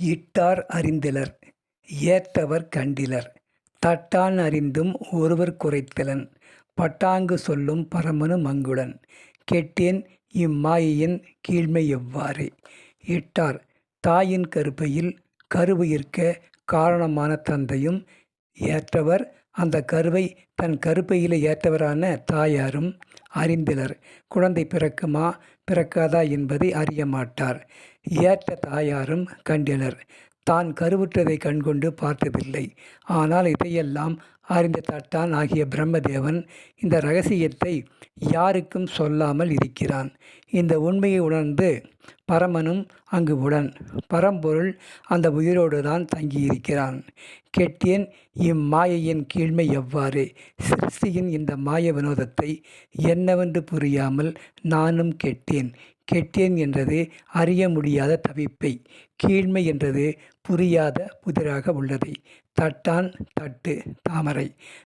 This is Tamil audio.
இட்டார் அறிந்திலர் ஏத்தவர் கண்டிலர். தட்டான் அறிந்தும் ஒருவர் குறைத்திலன் பட்டாங்கு சொல்லும் பரமனு மங்குடன். கெட்டேன் இம்மாயையின் கீழ்மை எவ்வாறே. இட்டார் தாயின் கருப்பையில் கருவு இருக்க காரணமான தந்தையும் ஏற்றவர். அந்த கருவை தன் கருப்பையிலே ஏற்றவரான தாயாரும் அறிந்திலர் குழந்தை பிறக்குமா பிறக்காதா என்பதை அறியமாட்டார். ஏற்ற தாயாரும் கண்டிலர் தான் கருவுற்றதைக் கண்கொண்டு பார்த்ததில்லை. ஆனால் இதையெல்லாம் அறிந்த தட்டான் ஆகிய பிரம்மதேவன் இந்த ரகசியத்தை யாருக்கும் சொல்லாமல் இருக்கிறான். இந்த உண்மையை உணர்ந்து பரமனும் அங்கு உடன். பரம்பொருள் அந்த உயிரோடு தான் தங்கியிருக்கிறான். கெட்டேன் இம்மாயையின் கீழ்மை எவ்வாறு சிருஷ்டியின் இந்த மாய வினோதத்தை என்னவென்று புரியாமல் நானும் கெட்டேன். கெட்டேன் என்றது அறிய முடியாத தவிப்பை. கீழ்மை என்றது புரியாத புதிராக உள்ளதை. தட்டான் தட்டு தாமரை